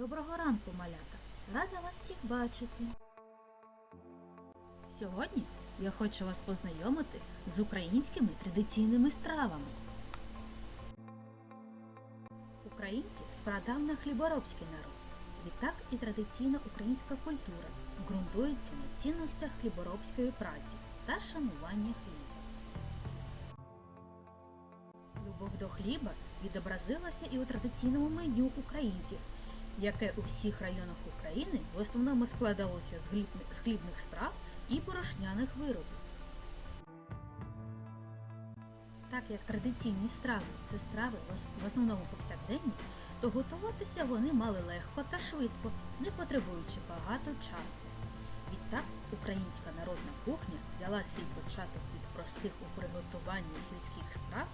Доброго ранку, малята! Рада вас всіх бачити. Сьогодні я хочу вас познайомити з українськими традиційними стравами. Українці спрадавна хліборобський народ. Відтак і традиційна українська культура ґрунтується на цінностях хліборобської праці та шанування хліба. Любов до хліба відобразилася і у традиційному меню українців, яке у всіх районах України в основному складалося з хлібни- з хлібних страв і порошняних виробів. Так як традиційні страви це страви в основному повсякденні, то готуватися вони мали легко та швидко, не потребуючи багато часу. Відтак українська народна кухня взяла свій початок від простих у приготуванні сільських страв,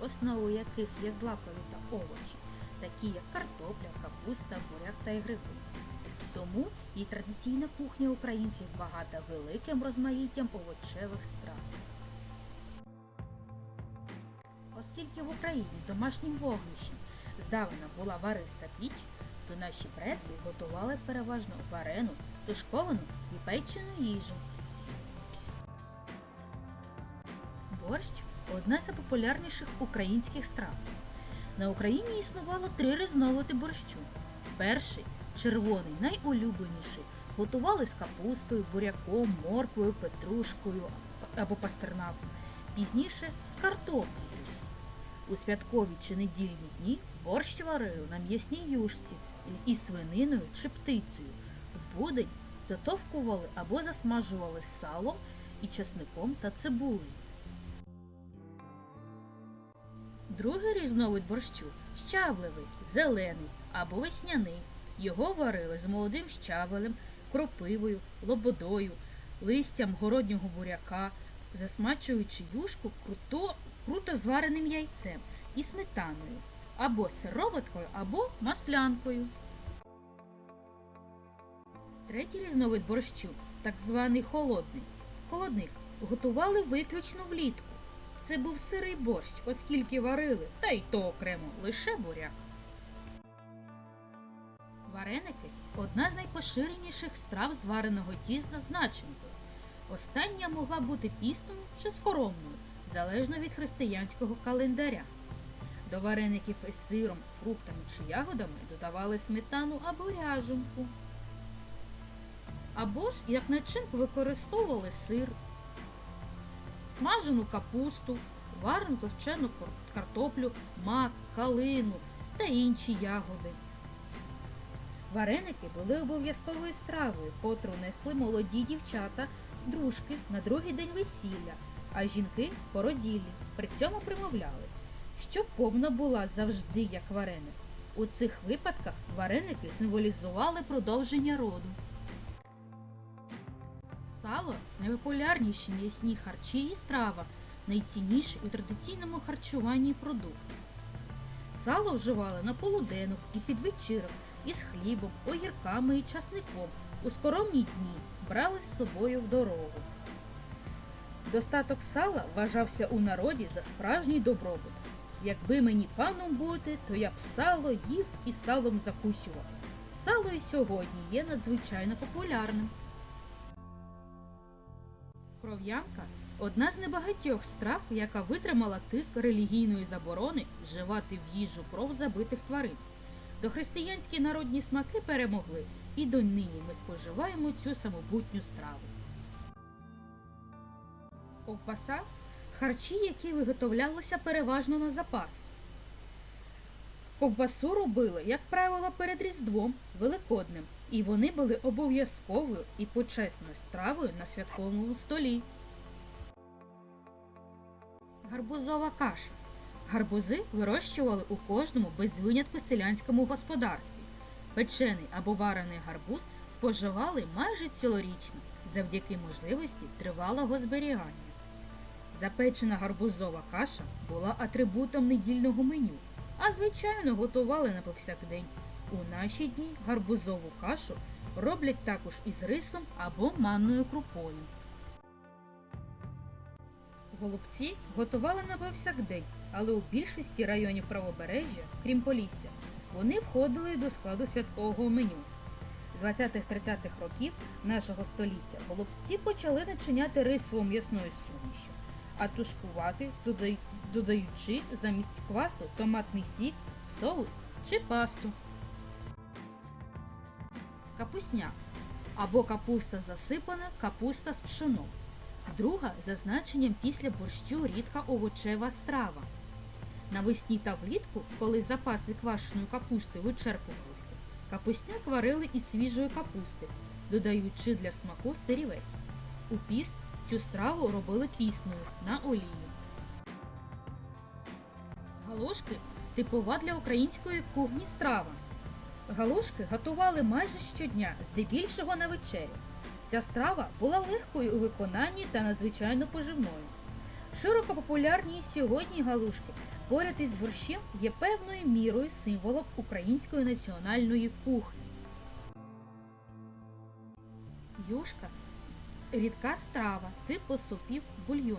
основу яких є злакові та овочі, такі як картопля, капуста, буряк та гриби. Тому і традиційна кухня українців багата великим розмаїттям овочевих страв. Оскільки в Україні домашнім вогнищем здавна була вариста піч, то наші предки готували переважно варену, тушковану і печену їжу. Борщ одна з найпопулярніших українських страв. На Україні існувало три різновиди борщу. Перший червоний, найулюбленіший, готували з капустою, буряком, морквою, петрушкою або пастернаком. Пізніше з картоплею. У святкові чи недільні дні борщ варили на м'ясній юшці із свининою чи птицею. В будень затовкували або засмажували салом і часником та цибулею. Другий різновид борщу щавлевий, зелений або весняний. Його варили з молодим щавелем, кропивою, лободою, листям городнього буряка, засмачуючи юшку круто, круто звареним яйцем і сметаною, або сироваткою, або маслянкою. Третій різновид борщу, так званий холодний. Холодник готували виключно влітку. Це був сирий борщ, оскільки варили, та й то окремо, лише буряк. Вареники одна з найпоширеніших страв звареного тіста з начинкою. Остання могла бути пісною чи скоромною, залежно від християнського календаря. До вареників із сиром, фруктами чи ягодами додавали сметану або ряженку. Або ж як начинку використовували сир, смажену капусту, варену товчену картоплю, мак, калину та інші ягоди. Вареники були обов'язковою стравою, котру несли молоді дівчата, дружки на другий день весілля, а жінки породіллі. При цьому примовляли, що повна була завжди як вареник. У цих випадках вареники символізували продовження роду. Сало найпопулярніші м'ясні харчі і страва, найцінніший у традиційному харчуванні продукт. Сало вживали на полуденок і під вечірок із хлібом, огірками і часником. У скоромні дні брали з собою в дорогу. Достаток сала вважався у народі за справжній добробут. Якби мені паном бути, то я б сало їв і салом закусював. Сало і сьогодні є надзвичайно популярним. Кров'янка одна з небагатьох страв, яка витримала тиск релігійної заборони вживати в їжу кров забитих тварин. Дохристиянські народні смаки перемогли, і донині ми споживаємо цю самобутню страву. Ковбаса харчі, які виготовлялися переважно на запас. Ковбасу робили, як правило, перед Різдвом Великоднем, і вони були обов'язковою і почесною стравою на святковому столі. Гарбузова каша. Гарбузи вирощували у кожному без винятку селянському господарстві. Печений або варений гарбуз споживали майже цілорічно завдяки можливості тривалого зберігання. Запечена гарбузова каша була атрибутом недільного меню, а звичайно готували на повсякдень. У наші дні гарбузову кашу роблять також із рисом або манною крупою. Голубці готували на повсякдень, але у більшості районів правобережжя, крім Полісся, Вони входили до складу святкового меню. З 20-30-х років нашого століття голубці почали начиняти рисово м'ясною сумішю, а тушкувати, додаючи замість квасу томатний сік, соус чи пасту. Капусня або капуста засипана, капуста з пшоном. Друга за значенням після борщу рідка овочева страва. Навесні та влітку, коли запаси квашеної капусти вичерпувалися, капусняк варили із свіжої капусти, додаючи для смаку сирівець. У піст цю страву робили пісною на олії. Галушки типова для української кухні страва. Галушки готували майже щодня, здебільшого на вечерю. Ця страва була легкою у виконанні та надзвичайно поживною. Широко популярні сьогодні галушки поряд із борщем є певною мірою символом української національної кухні. Юшка рідка страва типу супів бульйонів.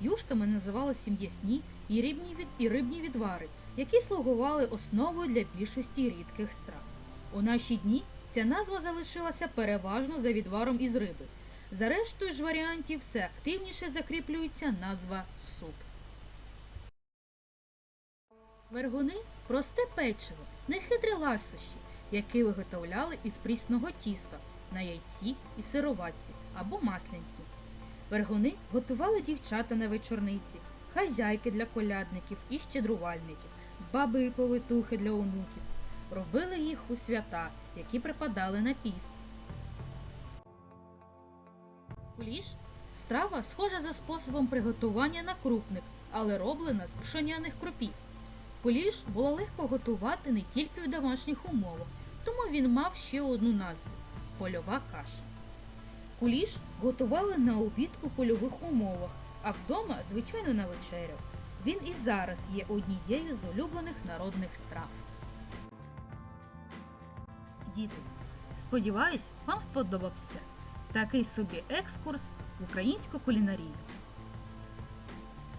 Юшками називалися м'ясні і рибні, від... і рибні відвари, які слугували основою для більшості рідких страв. У наші дні ця назва залишилася переважно за відваром із риби. За рештою ж варіантів це активніше закріплюється назва суп. Вергуни просте печиво, нехитрі ласощі, які виготовляли із прісного тіста на яйці і сироватці або маслянці. Вергуни готували дівчата на вечорниці, хазяйки для колядників і щедрувальників, баби і повитухи для онуків. Робили їх у свята, які припадали на піст. Куліш страва схожа за способом приготування на крупник, але роблена з пшоняних кропів. Куліш було легко готувати не тільки в домашніх умовах, тому він мав ще одну назву польова каша. Куліш готували на обід у польових умовах, а вдома, звичайно, на вечерю. Він і зараз є однією з улюблених народних страв. Діти, сподіваюсь, вам сподобався такий собі екскурс в українську кулінарію.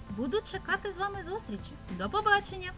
Буду чекати з вами зустрічі. До побачення!